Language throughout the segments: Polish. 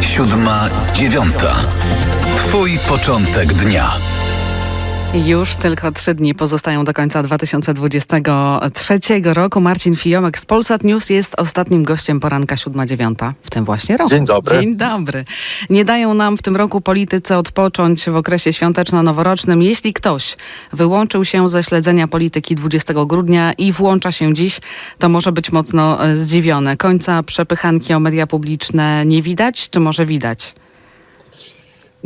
Siódma, dziewiąta. Twój początek dnia. Już tylko trzy dni pozostają do końca 2023 roku. Marcin Fijomek z Polsat News jest ostatnim gościem poranka 7-9 w tym właśnie roku. Dzień dobry. Dzień dobry. Nie dają nam w tym roku politycy odpocząć w okresie świąteczno-noworocznym. Jeśli ktoś wyłączył się ze śledzenia polityki 20 grudnia i włącza się dziś, to może być mocno e, zdziwiony. Końca przepychanki o media publiczne nie widać, czy może widać?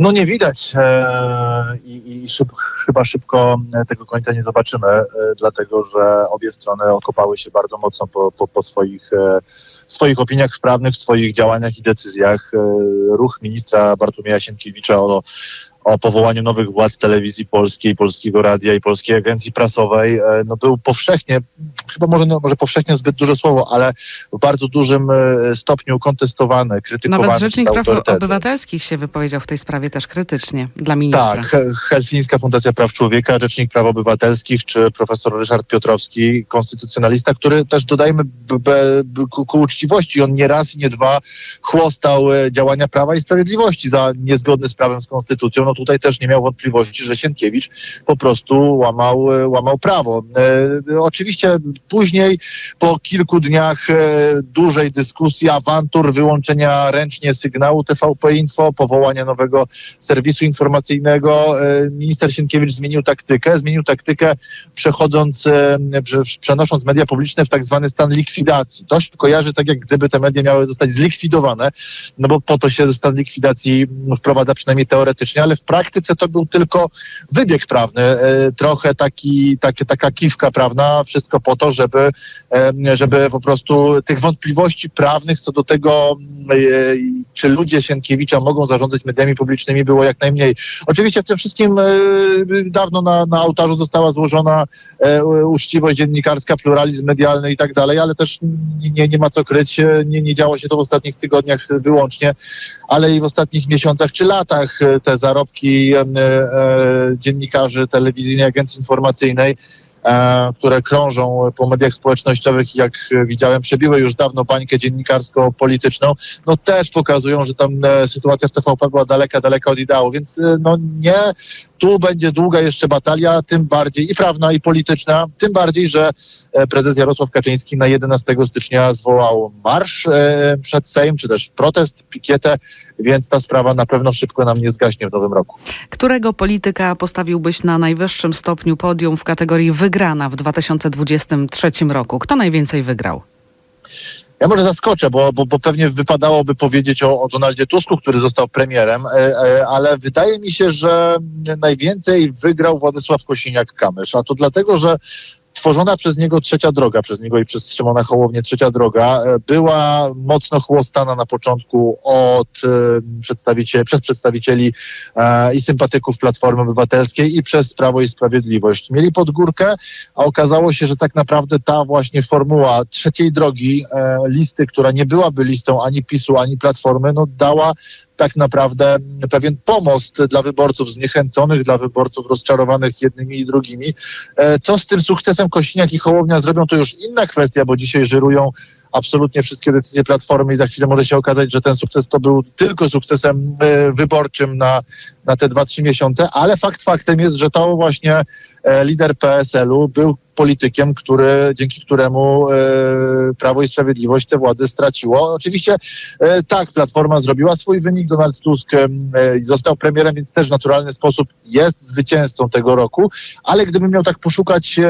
No nie widać e, i, i szyb, chyba szybko tego końca nie zobaczymy, e, dlatego że obie strony okopały się bardzo mocno po, po, po swoich, e, swoich opiniach prawnych, swoich działaniach i decyzjach. E, ruch ministra Bartłomieja Sienkiewicza o o powołaniu nowych władz telewizji polskiej, Polskiego Radia i Polskiej Agencji Prasowej, e, no był powszechnie, chyba może, no, może powszechnie zbyt duże słowo, ale w bardzo dużym e, stopniu kontestowany, krytykowany Nawet Rzecznik Praw. Obywatelskich się wypowiedział w tej sprawie też krytycznie dla ministra. Tak, He- Helsińska Fundacja Praw Człowieka, Rzecznik Praw Obywatelskich, czy profesor Ryszard Piotrowski, konstytucjonalista, który też dodajmy b, b, b, ku, ku uczciwości, on nie raz i nie dwa chłostał e, działania Prawa i Sprawiedliwości za niezgodne z prawem, z konstytucją. No tutaj też nie miał wątpliwości, że Sienkiewicz po prostu łamał, e, łamał prawo. E, oczywiście później po kilku dniach e, dużej dyskusji, awantur, wyłączenia ręcznie sygnału TVP Info, powołania nowego serwisu informacyjnego. Minister Sienkiewicz zmienił taktykę, zmienił taktykę przechodząc, prze- przenosząc media publiczne w tak zwany stan likwidacji. To się kojarzy tak, jak gdyby te media miały zostać zlikwidowane, no bo po to się stan likwidacji wprowadza przynajmniej teoretycznie, ale w praktyce to był tylko wybieg prawny, e, trochę taki, taka kiwka prawna, wszystko po to, żeby, e, żeby po prostu tych wątpliwości prawnych co do tego, e, czy ludzie Sienkiewicza mogą zarządzać mediami publicznymi było jak najmniej. Oczywiście w tym wszystkim dawno na, na ołtarzu została złożona uczciwość dziennikarska, pluralizm medialny i tak dalej, ale też nie, nie ma co kryć, nie, nie działo się to w ostatnich tygodniach wyłącznie, ale i w ostatnich miesiącach czy latach te zarobki e, e, dziennikarzy telewizyjnej, agencji informacyjnej, które krążą po mediach społecznościowych, jak e, widziałem, przebiły już dawno bańkę dziennikarsko-polityczną, no też pokazują, że tam e, sytuacja w TVP była daleka, daleka od ideału, więc e, no nie, tu będzie długa jeszcze batalia, tym bardziej i prawna, i polityczna, tym bardziej, że e, prezes Jarosław Kaczyński na 11 stycznia zwołał marsz e, przed Sejm, czy też protest, pikietę, więc ta sprawa na pewno szybko nam nie zgaśnie w nowym roku. Którego polityka postawiłbyś na najwyższym stopniu podium w kategorii wygrana w 2023 roku? Kto najwięcej wygrał? Ja może zaskoczę, bo, bo, bo pewnie wypadałoby powiedzieć o, o Donaldzie Tusku, który został premierem, e, e, ale wydaje mi się, że najwięcej wygrał Władysław Kosiniak-Kamysz, a to dlatego, że tworzona przez niego trzecia droga, przez niego i przez Szymona Hołownię trzecia droga, e, była mocno chłostana na początku od e, przedstawicieli, przez przedstawicieli e, i sympatyków Platformy Obywatelskiej i przez Prawo i Sprawiedliwość. Mieli pod górkę, a okazało się, że tak naprawdę ta właśnie formuła trzeciej drogi, listy, która nie byłaby listą ani PiSu, ani Platformy, no dała tak naprawdę pewien pomost dla wyborców zniechęconych, dla wyborców rozczarowanych jednymi i drugimi. E, Co z tym sukcesem Kośniak i Hołownia zrobią, to już inna kwestia, bo dzisiaj żyrują absolutnie wszystkie decyzje Platformy i za chwilę może się okazać, że ten sukces to był tylko sukcesem e, wyborczym na, na te dwa, trzy miesiące, ale fakt faktem jest, że to właśnie e, lider PSL-u był politykiem, który, dzięki któremu e, Prawo i Sprawiedliwość tę władzę straciło. Oczywiście e, tak, Platforma zrobiła swój wynik, Donald Tusk e, został premierem, więc też w naturalny sposób jest zwycięzcą tego roku, ale gdybym miał tak poszukać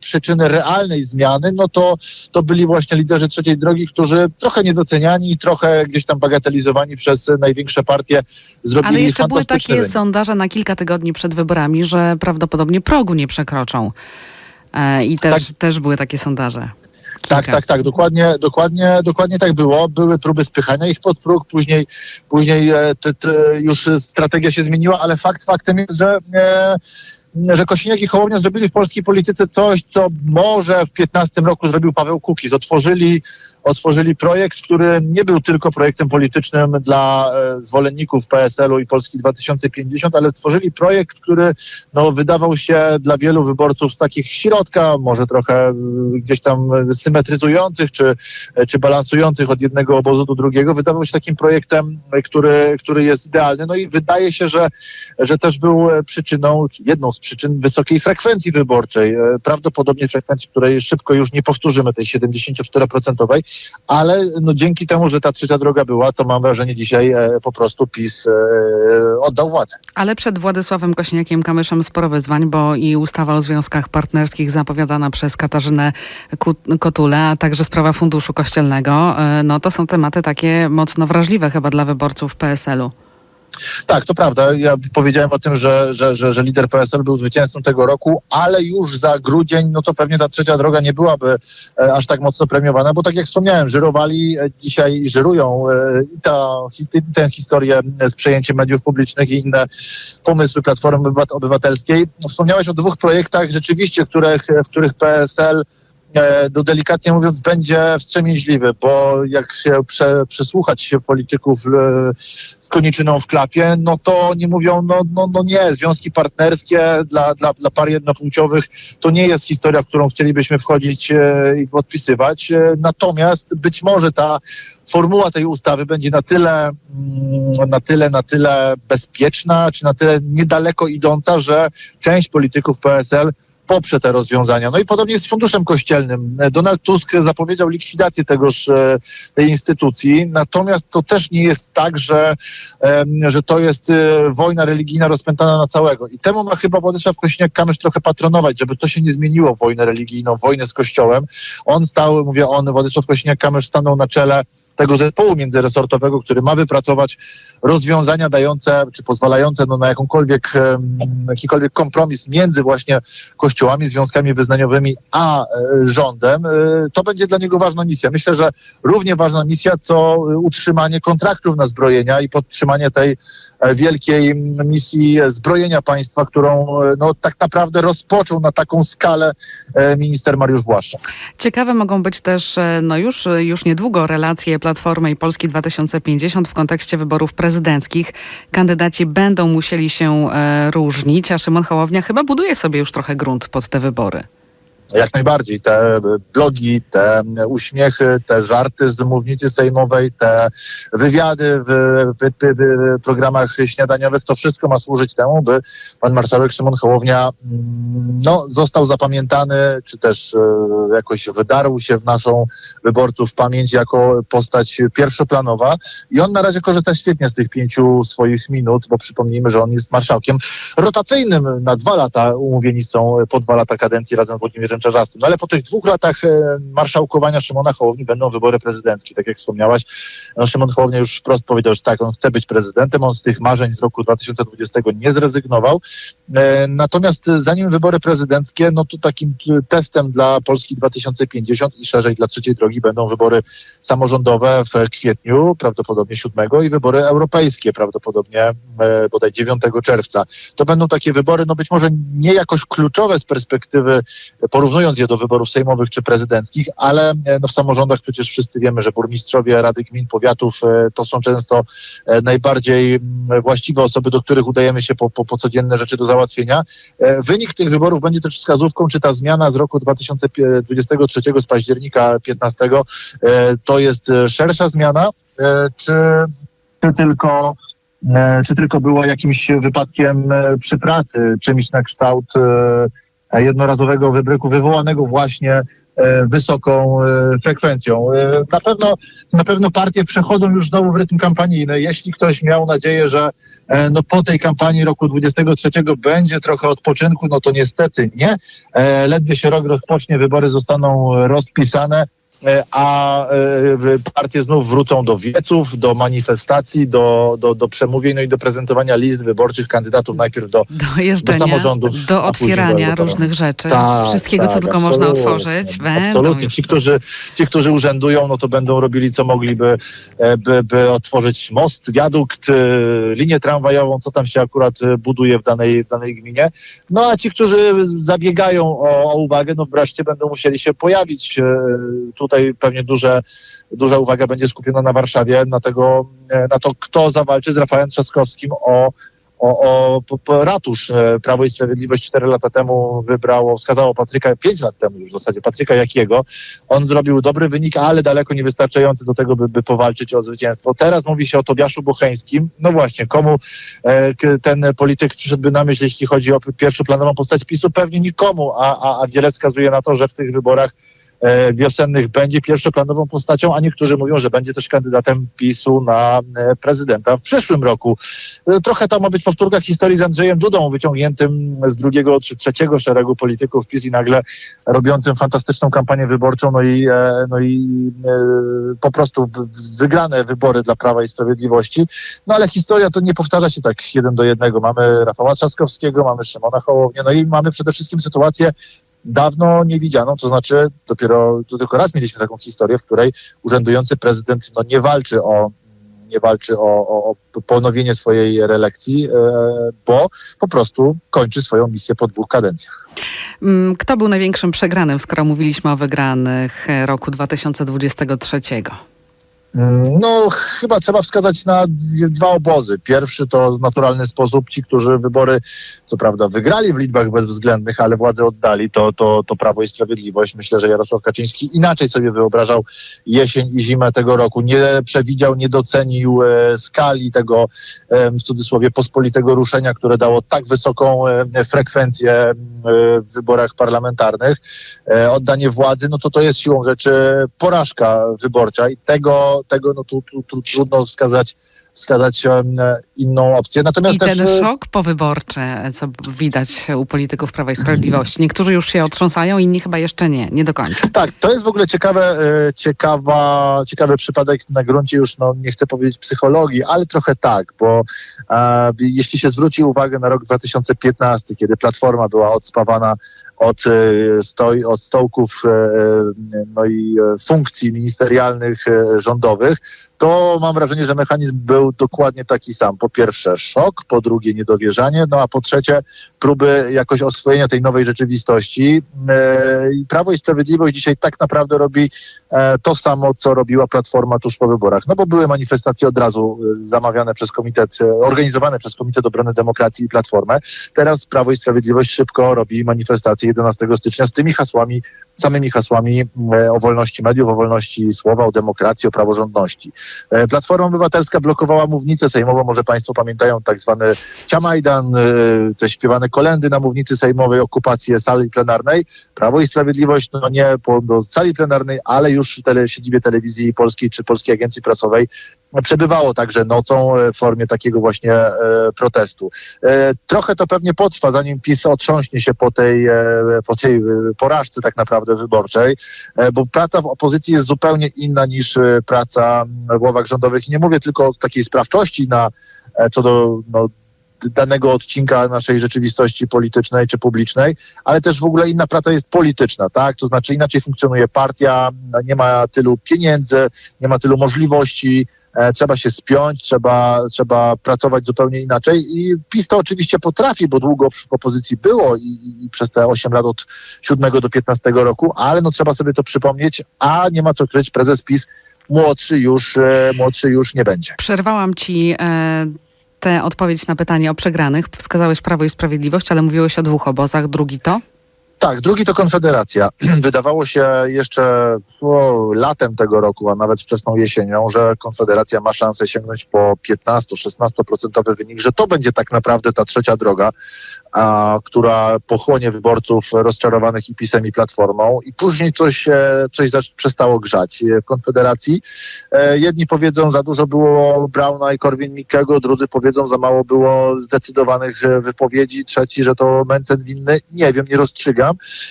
przyczyny realnej zmiany, no to, to byli właśnie liderzy trzeciej drogi, którzy trochę niedoceniani, trochę gdzieś tam bagatelizowani przez największe partie zrobili Ale jeszcze były takie wynik. sondaże na kilka tygodni przed wyborami, że prawdopodobnie progu nie przekroczą. E, I też, też były takie sondaże. Tak, Kilka. tak, tak, dokładnie, dokładnie, dokładnie tak było. Były próby spychania ich pod próg, później, później e, te, te, już strategia się zmieniła, ale fakt faktem jest, że e, że Kosiniak i Hołownia zrobili w polskiej polityce coś, co może w 15 roku zrobił Paweł Kukiz. Otworzyli, otworzyli projekt, który nie był tylko projektem politycznym dla e, zwolenników PSL-u i Polski 2050, ale tworzyli projekt, który no, wydawał się dla wielu wyborców z takich środka, może trochę y, gdzieś tam symetryzujących czy, czy balansujących od jednego obozu do drugiego, wydawał się takim projektem, który, który jest idealny. No i wydaje się, że, że też był e, przyczyną, jedną z przyczyn wysokiej frekwencji wyborczej. E, Prawdopodobnie frekwencji, której szybko już nie powtórzymy, tej 74%, ale no, dzięki temu, że ta trzecia droga była, to mam wrażenie dzisiaj e, po prostu PiS e, oddał władzę. Ale przed Władysławem Kośniakiem-Kamyszem sporo wyzwań, bo i ustawa o związkach partnerskich zapowiadana przez Katarzynę Kotulę, a także sprawa funduszu kościelnego, no to są tematy takie mocno wrażliwe chyba dla wyborców PSL-u. Tak, to prawda. Ja powiedziałem o tym, że, że, że, że lider PSL był zwycięzcą tego roku, ale już za grudzień, no to pewnie ta trzecia droga nie byłaby e, aż tak mocno premiowana, bo tak jak wspomniałem, żyrowali e, dzisiaj, żyrują e, i, ta, i tę historię z przejęciem mediów publicznych i inne pomysły Platformy Obywa- Obywatelskiej. Wspomniałeś o dwóch projektach rzeczywiście, których, w których PSL no delikatnie mówiąc, będzie wstrzemięźliwy, bo jak się prze, przesłuchać się polityków e, z koniczyną w klapie, no to oni mówią, no, no, no nie, związki partnerskie dla, dla, dla par jednopłciowych to nie jest historia, w którą chcielibyśmy wchodzić e, i podpisywać. E, natomiast być może ta formuła tej ustawy będzie na tyle, mm, na tyle, na tyle bezpieczna, czy na tyle niedaleko idąca, że część polityków PSL poprze te rozwiązania. No i podobnie jest z funduszem kościelnym. Donald Tusk zapowiedział likwidację tegoż, e, tej instytucji, natomiast to też nie jest tak, że, że to jest e, wojna religijna rozpętana na całego. I temu ma chyba Władysław Kośniak-Kamysz trochę patronować, żeby to się nie zmieniło w wojnę religijną, wojnę z Kościołem. On stał, mówię on, Władysław Kośniak-Kamysz stanął na czele tego zespołu międzyresortowego, który ma wypracować rozwiązania dające, czy pozwalające no, na jakąkolwiek, jakikolwiek kompromis między właśnie kościołami, związkami wyznaniowymi, a e, rządem. E, to będzie dla niego ważna misja. Myślę, że równie ważna misja, co utrzymanie kontraktów na zbrojenia i podtrzymanie tej e, wielkiej misji zbrojenia państwa, którą no, tak naprawdę rozpoczął na taką skalę minister Mariusz Błaszczak. Ciekawe mogą być też no już, już niedługo relacje Platformy i Polski 2050 w kontekście wyborów prezydenckich. Kandydaci będą musieli się e, różnić, a Szymon Hołownia chyba buduje sobie już trochę grunt pod te wybory. Jak najbardziej. Te blogi, te uśmiechy, te żarty z mównicy sejmowej, te wywiady w, w, w, programach śniadaniowych, to wszystko ma służyć temu, by pan marszałek Szymon Hołownia mm, no, został zapamiętany, czy też e, jakoś wydarł się w naszą wyborców pamięć jako postać pierwszoplanowa. I on na razie korzysta świetnie z tych pięciu swoich minut, bo przypomnijmy, że on jest marszałkiem rotacyjnym na dwa lata. Umówieni są po dwa lata kadencji razem z Włodzimierzem Czarzastym. No ale po tych dwóch latach e, marszałkowania Szymona Hołowni będą wybory prezydenckie. Tak jak wspomniałaś, no, Szymon Hołownia już wprost powiedział, że tak, on chce być prezydentem, on z tych marzeń z roku 2020 nie zrezygnował. E, Natomiast e, zanim wybory prezydenckie, no to takim testem dla Polski 2050 i szerzej dla trzeciej drogi będą wybory samorządowe w kwietniu, prawdopodobnie 7 i wybory europejskie, prawdopodobnie bodaj 9 czerwca. To będą takie wybory, no być może nie jakoś kluczowe z perspektywy, e, porównując je do wyborów sejmowych czy prezydenckich, ale e, no w samorządach przecież wszyscy wiemy, że burmistrzowie, rady gmin, powiatów e, to są często e, najbardziej właściwe osoby, do których udajemy się po, po, po codzienne rzeczy do załatwienia. Wynik tych wyborów będzie też wskazówką, czy ta zmiana z roku 2023 z października 15 e, to jest szersza zmiana, czy, czy tylko czy tylko było jakimś wypadkiem przy pracy, czymś na kształt jednorazowego wybryku wywołanego właśnie e, wysoką e, frekwencją. E, Na pewno, na pewno partie przechodzą już znowu w rytm kampanijny. Jeśli ktoś miał nadzieję, że no po tej kampanii roku 23 będzie trochę odpoczynku, no to niestety nie. Ledwie się rok rozpocznie, wybory zostaną rozpisane. E, a e, partie znów wrócą do wieców, do manifestacji, do, do, do przemówień, no i do prezentowania list wyborczych kandydatów najpierw do Do jeżdżenia, do samorządów, do do otwierania Europy. różnych rzeczy, Tak, wszystkiego, co tak, tylko można otworzyć. Będą Absolutnie. Ci, którzy, ci, którzy urzędują, no to będą robili, co mogliby, e, by, by otworzyć most, wiadukt, linię tramwajową, co tam się akurat buduje w danej, w danej gminie. No a ci, którzy zabiegają o, o uwagę, no wreszcie będą musieli się pojawić. E, Tutaj pewnie duże, duża uwaga będzie skupiona na Warszawie, na, tego, e, na to, kto zawalczy z Rafałem Trzaskowskim o o, o ratusz. E, Prawo i Sprawiedliwość 4 lata temu wybrało, wskazało Patryka, 5 lat temu już w zasadzie, Patryka Jakiego. On zrobił dobry wynik, ale daleko niewystarczający do tego, by, by powalczyć o zwycięstwo. Teraz mówi się o Tobiaszu Bocheńskim. No właśnie, komu e, ten polityk przyszedłby na myśl, jeśli chodzi o pierwszoplanową postać PiSu? Pewnie nikomu, a, a, a wiele wskazuje na to, że w tych wyborach wiosennych będzie pierwszoplanową postacią, a niektórzy mówią, że będzie też kandydatem PiSu na e, prezydenta w przyszłym roku. E, Trochę to ma być powtórka historii z Andrzejem Dudą, wyciągniętym z drugiego czy trzeciego szeregu polityków PiS i nagle robiącym fantastyczną kampanię wyborczą, no i, e, no i e, po prostu wygrane wybory dla Prawa i Sprawiedliwości. No ale historia to nie powtarza się tak jeden do jednego. Mamy Rafała Trzaskowskiego, mamy Szymona Hołownię, no i mamy przede wszystkim sytuację dawno nie widzianą, to znaczy dopiero to tylko raz mieliśmy taką historię, w której urzędujący prezydent no, nie walczy o nie walczy o, o, o ponowienie swojej reelekcji, e, bo po prostu kończy swoją misję po dwóch kadencjach. Mm, Kto był największym przegranym, skoro mówiliśmy o wygranych e, roku 2023? No, chyba trzeba wskazać na dwa obozy. Pierwszy to w naturalny sposób ci, którzy wybory, co prawda, wygrali w liczbach bezwzględnych, ale władzę oddali, to, to, to Prawo i Sprawiedliwość. Myślę, że Jarosław Kaczyński inaczej sobie wyobrażał jesień i zimę tego roku. Nie przewidział, nie docenił e, skali tego, w cudzysłowie, pospolitego ruszenia, które dało tak wysoką e, frekwencję w wyborach parlamentarnych. E, oddanie władzy, no to to jest siłą rzeczy porażka wyborcza i tego, tego no tu, tu, tu trudno wskazać, wskazać em, inną opcję. Natomiast I też, ten e, szok powyborczy, co widać u polityków Prawa i Sprawiedliwości. Niektórzy już się otrząsają, inni chyba jeszcze nie, nie do końca. Tak, to jest w ogóle ciekawe, e, ciekawa, ciekawy przypadek na gruncie już, no nie chcę powiedzieć psychologii, ale trochę tak, bo e, jeśli się zwróci uwagę na rok 2015, kiedy Platforma była odspawana od, e, stoi, od stołków e, e, no i funkcji ministerialnych, rządowych, to mam wrażenie, że mechanizm był dokładnie taki sam. Po pierwsze szok, po drugie niedowierzanie, no a po trzecie próby jakoś oswojenia tej nowej rzeczywistości. Prawo i Sprawiedliwość dzisiaj tak naprawdę robi to samo, co robiła Platforma tuż po wyborach. No bo były manifestacje od razu zamawiane przez komitet, organizowane przez Komitet Obrony Demokracji i Platformę. Teraz Prawo i Sprawiedliwość szybko robi manifestacje 11 stycznia z tymi hasłami, samymi hasłami e, o wolności mediów, o wolności słowa, o demokracji, o praworządności. E, Platforma Obywatelska blokowała mównicę sejmową, może Państwo pamiętają tak zwany Ciamajdan, e, te śpiewane kolendy na mównicy sejmowej, okupację sali plenarnej. Prawo i Sprawiedliwość, no nie do sali plenarnej, ale już w tele, siedzibie telewizji polskiej czy Polskiej Agencji Prasowej przebywało także nocą w formie takiego właśnie e, protestu. E, trochę to pewnie potrwa, zanim PiS otrząśnie się po tej, e, po tej porażce tak naprawdę wyborczej, e, bo praca w opozycji jest zupełnie inna niż e, praca mm, w ławach rządowych. Nie mówię tylko o takiej sprawczości na, e, co do no, danego odcinka naszej rzeczywistości politycznej czy publicznej, ale też w ogóle inna praca jest polityczna, tak? To znaczy inaczej funkcjonuje partia, nie ma tylu pieniędzy, nie ma tylu możliwości, trzeba się spiąć, trzeba, trzeba pracować zupełnie inaczej i PiS to oczywiście potrafi, bo długo w opozycji było i, i, i przez te 8 lat od 7 do 15 roku, ale no trzeba sobie to przypomnieć, a nie ma co kryć, prezes PiS młodszy już, e, młodszy już nie będzie. Przerwałam ci e, tę odpowiedź na pytanie o przegranych. Wskazałeś Prawo i Sprawiedliwość, ale mówiłeś o dwóch obozach. Drugi to? Tak, drugi to Konfederacja. Wydawało się jeszcze o, latem tego roku, a nawet wczesną jesienią, że Konfederacja ma szansę sięgnąć po 15-16% wynik, że to będzie tak naprawdę ta trzecia droga, a, która pochłonie wyborców rozczarowanych i PiSem i Platformą i później coś, coś przestało grzać w Konfederacji. E, jedni powiedzą, za dużo było Brauna i Korwin-Mikkego, drudzy powiedzą, za mało było zdecydowanych e, wypowiedzi, trzeci, że to Mencen winny. Nie wiem, nie rozstrzygam.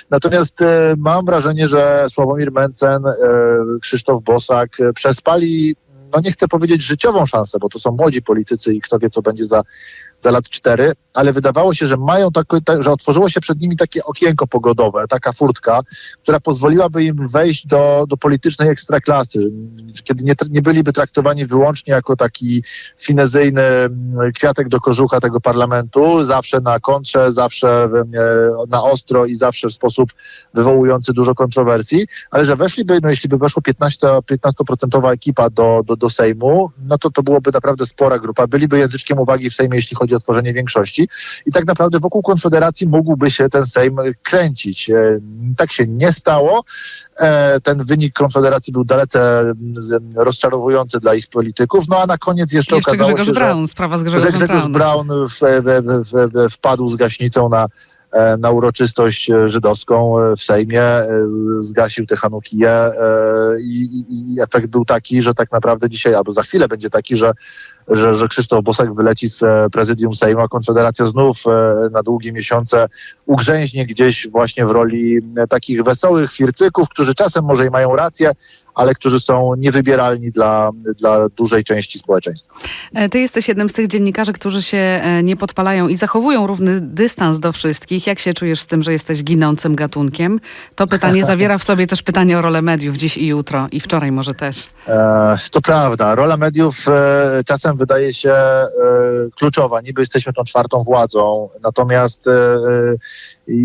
Natomiast e, mam wrażenie, że Sławomir Mencen, e, Krzysztof Bosak e, przespali, no nie chcę powiedzieć życiową szansę, bo to są młodzi politycy i kto wie, co będzie za, za lat cztery, ale wydawało się, że mają tak, tak, że otworzyło się przed nimi takie okienko pogodowe, taka furtka, która pozwoliłaby im wejść do, do politycznej ekstraklasy, kiedy nie, nie byliby traktowani wyłącznie jako taki finezyjny mm, kwiatek do kożucha tego parlamentu, zawsze na kontrze, zawsze e, na ostro i zawsze w sposób wywołujący dużo kontrowersji, ale że weszliby, no jeśli by weszło 15, 15% ekipa do, do, do Sejmu, no to to byłoby naprawdę spora grupa. Byliby języczkiem uwagi w Sejmie, jeśli chodzi o tworzenie większości i tak naprawdę wokół Konfederacji mógłby się ten Sejm kręcić. E, Tak się nie stało. E, Ten wynik Konfederacji był dalece mm, rozczarowujący dla ich polityków. No a na koniec jeszcze, Jeszcze okazało Grzegorz się, że Braun, sprawa z że Grzegorzem Grzegorz Braunem. Braun w, w, w, w, wpadł z gaśnicą na, na uroczystość e, żydowską e, w Sejmie, e, zgasił te Hanukije e, i, i- efekt był taki, że tak naprawdę dzisiaj, albo za chwilę będzie taki, że, że, że Krzysztof Bosak wyleci z e, prezydium Sejmu, a Konfederacja znów e, na długie miesiące ugrzęźnie gdzieś właśnie w roli e, takich wesołych fircyków, którzy czasem może i mają rację, ale którzy są niewybieralni dla, dla dużej części społeczeństwa. E, Ty jesteś jednym z tych dziennikarzy, którzy się e, nie podpalają i zachowują równy dystans do wszystkich. Jak się czujesz z tym, że jesteś ginącym gatunkiem? To pytanie zawiera w sobie też pytanie o rolę mediów dziś i jutro i wczoraj może też. E, To prawda. Rola mediów e, czasem wydaje się e, kluczowa. Niby jesteśmy tą czwartą władzą, natomiast e,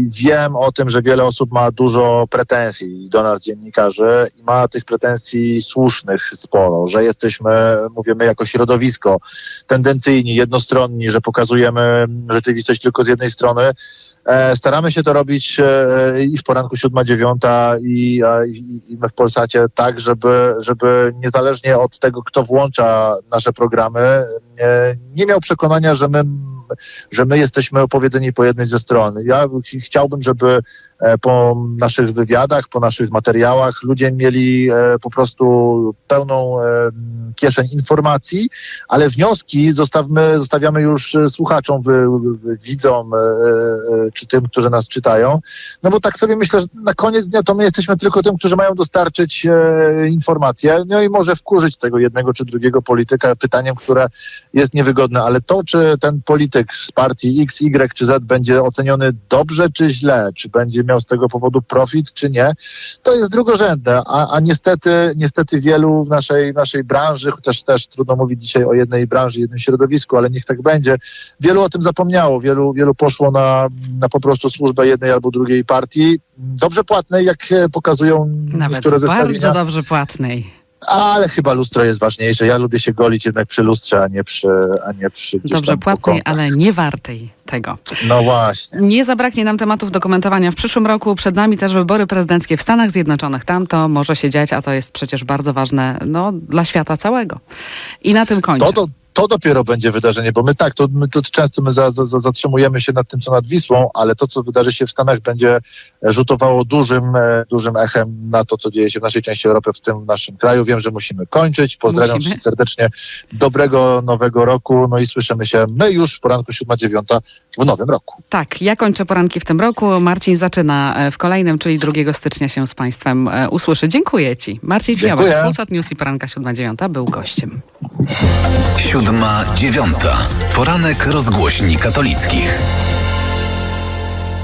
wiem o tym, że wiele osób ma dużo pretensji do nas, dziennikarzy, i ma tych pretensji słusznych sporo, że jesteśmy, mówimy, jako środowisko tendencyjni, jednostronni, że pokazujemy rzeczywistość tylko z jednej strony. E, Staramy się to robić e, i w poranku siódma, dziewiąta i, a, i, my w Polsacie tak, żeby, żeby niezależnie od tego, kto włącza nasze programy, nie miał przekonania, że my, że my jesteśmy opowiedzeni po jednej ze stron. Ja ch- chciałbym, żeby e, po naszych wywiadach, po naszych materiałach ludzie mieli e, po prostu pełną e, kieszeń informacji, ale wnioski zostawmy, zostawiamy już słuchaczom, widzom, czy tym, którzy nas czytają. No bo tak sobie myślę, że na koniec dnia to my jesteśmy tylko tym, którzy mają dostarczyć informacje, no i może wkurzyć tego jednego czy drugiego polityka pytaniem, które jest niewygodne, ale to, czy ten polityk z partii X, Y czy Z będzie oceniony dobrze czy źle, czy będzie miał z tego powodu profit czy nie, to jest drugorzędne, a, a niestety, niestety wielu w naszej, w naszej branży, chociaż też trudno mówić dzisiaj o jednej branży, jednym środowisku, ale niech tak będzie, wielu o tym zapomniało, wielu, wielu poszło na, na po prostu służbę jednej albo drugiej partii, dobrze płatnej, jak pokazują Nawet niektóre zestawienia, bardzo dobrze płatnej. Ale chyba lustro jest ważniejsze. Ja lubię się golić jednak przy lustrze, a nie przy, a nie przy gdzieś Dobrze płatnej, ale nie wartej tego. No właśnie. Nie zabraknie nam tematów do komentowania w przyszłym roku. Przed nami też wybory prezydenckie w Stanach Zjednoczonych. Tam to może się dziać, a to jest przecież bardzo ważne no, dla świata całego. I na tym kończę. To, to, to dopiero będzie wydarzenie, bo my tak, to, my to często my za, za, za zatrzymujemy się nad tym, co nad Wisłą, ale to, co wydarzy się w Stanach, będzie rzutowało dużym, e, dużym echem na to, co dzieje się w naszej części Europy, w tym naszym kraju. Wiem, że musimy kończyć. Pozdrawiam Musimy. serdecznie. Dobrego nowego roku. No i słyszymy się my już w poranku 7-9 w nowym roku. Tak, ja kończę poranki w tym roku. Marcin zaczyna e, w kolejnym, czyli 2 stycznia się z Państwem e, usłyszy. Dziękuję Ci. Marcin Fiołek z Dziękuję. Polsat News i Poranka 7.9 był gościem. Siódma, dziewiąta. Poranek rozgłośni katolickich.